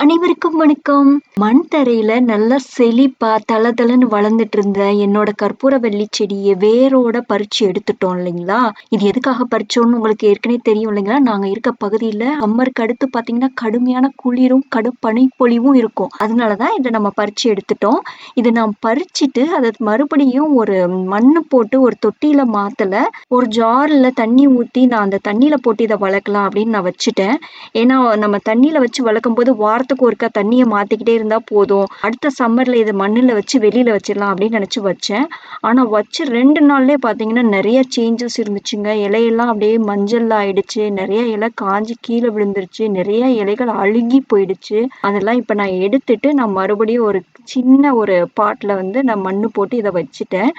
அனைவருக்கும் வணக்கம். மண் தரையில நல்லா செழிப்பா தளதளன்னு வளர்ந்துட்டு இருந்த என்னோட கற்பூரவள்ளி செடியை வேரோட பறிச்சு எடுத்துட்டோம் இல்லைங்களா? இது எதுக்காக பறிச்சோம்னு உங்களுக்கு ஏற்கனவே தெரியும் இல்லைங்களா? நாங்க இருக்க பகுதியில சம்மருக்கு அடுத்து பார்த்தீங்கன்னா, கடுமையான குளிரும், கடும் பனிப்பொழிவும் இருக்கும். அதனால தான் நம்ம பறிச்சு எடுத்துட்டோம். இதை நான் பறிச்சுட்டு அதை மறுபடியும் ஒரு மண்ணு போட்டு ஒரு தொட்டியில மாத்தல. ஒரு ஜார்ல தண்ணி ஊத்தி நான் அந்த தண்ணியில போட்டு இதை வளர்க்கலாம் அப்படின்னு நான் வச்சுட்டேன். ஏன்னா, நம்ம தண்ணியில வச்சு வளர்க்கும்போது வாரத்துக்கு ஒருக்கா தண்ணியை மாத்திக்கிட்டே இருந்தா போதும். அடுத்த சம்மர்ல இதை மண்ணில் வச்சு வெளியில வச்சிடலாம் அப்படின்னு நினைச்சு வச்சேன். ஆனா வச்சு ரெண்டு நாள்லயே பார்த்தீங்கன்னா, நிறைய சேஞ்சஸ் இருந்துச்சுங்க. இலையெல்லாம் அப்படியே மஞ்சள் ஆயிடுச்சு. நிறைய இலை காஞ்சி கீழே விழுந்துருச்சு. நிறைய இலைகள் அழுகி போயிடுச்சு. அதெல்லாம் இப்ப நான் எடுத்துட்டு நான் மறுபடியும் ஒரு சின்ன ஒரு பாட்ல வந்து நான் மண்ணு போட்டு இதை வச்சுட்டேன்.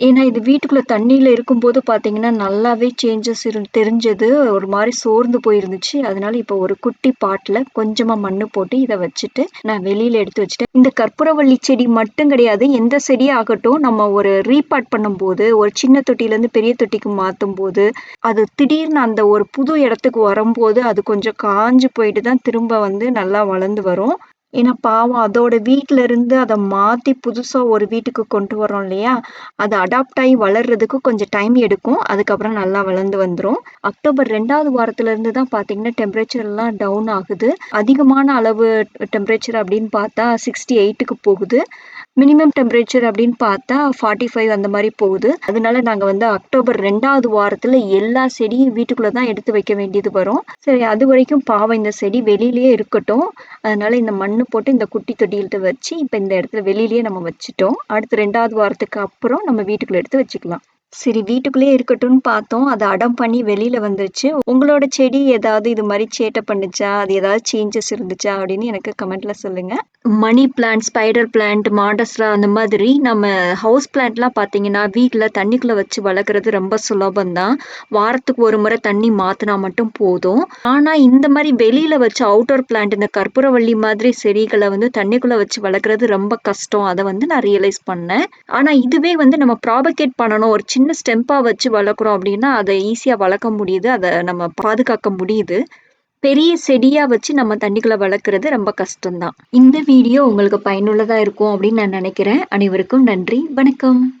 ஏன்னா, இது வீட்டுக்குள்ள தண்ணீல இருக்கும்போது பார்த்தீங்கன்னா, நல்லாவே சேஞ்சஸ் இரு தெரிஞ்சது. ஒரு மாரி சோர்ந்து போயிருந்துச்சு. அதனால இப்ப ஒரு குட்டி பாட்ல கொஞ்சமா மண்ணு போட்டு இத வச்சுட்டு, நான் வெளியில எடுத்து வச்சுட்டேன். இந்த கற்பூரவள்ளி செடி மட்டும் கிடையாது. எந்த செடியே ஆகட்டும், நம்ம ஒரு ரீபாட் பண்ணும்போது, ஒரு சின்ன தொட்டியிலேருந்து பெரிய தொட்டிக்கு மாத்தும்போது, அது திடீர்னு அந்த ஒரு புது இடத்துக்கு வரும்போது, அது கொஞ்சம் காஞ்சு போயிட்டு தான் திரும்ப வந்து நல்லா வளர்ந்து வரும். ஏன்னா பாவம் அதோட வீட்ல இருந்து அதை மாத்தி புதுசா ஒரு வீட்டுக்கு கொண்டு வரோம் இல்லையா? அது அடாப்ட் ஆகி வளர்றதுக்கு கொஞ்சம் டைம் எடுக்கும். அதுக்கப்புறம் நல்லா வளர்ந்து வந்துடும் அக்டோபர் ரெண்டாவது வாரத்துல இருந்து தான் பார்த்தீங்கன்னா, டெம்பரேச்சர்லாம் டவுன் ஆகுது. அதிகமான அளவு டெம்பரேச்சர் அப்படின்னு பார்த்தா 68க்கு போகுது. மினிமம் டெம்பரேச்சர் அப்படின்னு பார்த்தா 45 அந்த மாதிரி போகுது. அதனால நாங்கள் வந்து அக்டோபர் ரெண்டாவது வாரத்தில் எல்லா செடியும் வீட்டுக்குள்ளே தான் எடுத்து வைக்க வேண்டியது வரும். சரி அது வரைக்கும் பாவம் இந்த செடி வெளியிலேயே இருக்கட்டும். அதனால இந்த மண் போட்டு இந்த குட்டி தொட்டியில வச்சு, இப்போ இந்த இடத்துல வெளியிலேயே நம்ம வச்சுட்டோம். அடுத்து ரெண்டாவது வாரத்துக்கு அப்புறம் நம்ம வீட்டுக்குள்ளே எடுத்து வச்சுக்கலாம். சரி வீட்டுக்குள்ளேயே இருக்கட்டும்னு பார்த்தோம். அது அடம் பண்ணி வெளியில வந்துருச்சு. உங்களோட செடி ஏதாவது இது மாரி சேட்டை பண்ணுச்சா? அது ஏதாவது சேஞ்சஸ் இருந்துச்சா? அப்படின்னு எனக்கு கமெண்ட்ல சொல்லுங்க. Money plant, spider plant, monstera அந்த மாதிரி நம்ம ஹவுஸ் பிளான்ட்லாம் பார்த்தீங்கன்னா, வீட்ல தண்ணிக்குள்ள வச்சு வளர்க்குறது ரொம்ப சுலபம் தான். வாரத்துக்கு ஒரு முறை தண்ணி மாத்துனா மட்டும் போதும். ஆனா இந்த மாரி வெளியில வச்சு அவுட்டோர் பிளான்ட் இந்த கற்பூரவள்ளி மாதிரி செடிகள வந்து தண்ணிக்குள்ள வச்சு வளர்க்குறது ரொம்ப கஷ்டம். அத வந்து நான் ரியலைஸ் பண்ணேன். ஆனா இதுவே வந்து நம்ம ப்ராபகேட் பண்ணணும். ஒரு சின்ன ஸ்டெம்பா வச்சு வளர்க்குறோம் அப்படின்னா, அதை ஈஸியா வளர்க்க முடியுது. அதை நம்ம பாதுகாக்க முடியுது. பெரிய செடியா வச்சு நம்ம தண்ணிகளை வளர்க்குறது ரொம்ப கஷ்டம் தான். இந்த வீடியோ உங்களுக்கு பயனுள்ளதா இருக்கும் அப்படின்னு நான் நினைக்கிறேன். அனைவருக்கும் நன்றி. வணக்கம்.